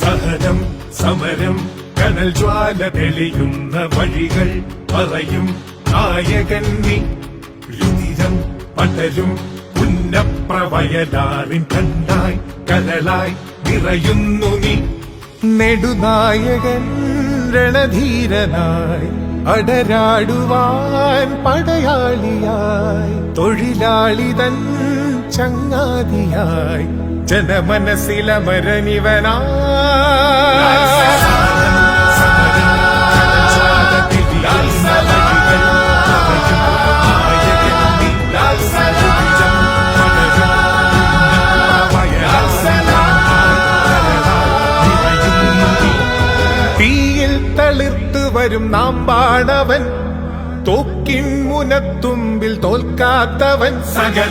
സമരം കനൽ ജ്വാല തെളിയുന്ന വഴികൾ പറയും. നായകൻ നീ രുതിരം പടരും ഉന്നപ്രവയലാറിൻ കണ്ടായി കരളായി നിറയുന്നു നീ. നെടുനായകൻ രണധീരനായി അടരാടുവാൻ പടയാളിയായി തൊഴിലാളിതൻ ചങ്ങാതിയായി ജനമനസ്സിലമരനിവനാ തീയിൽ തളിർത്ത് വരും നാം പാടവൻ തോക്കിൻ മുനത്തുമ്പിൽ തോൽക്കാത്തവൻ ചേ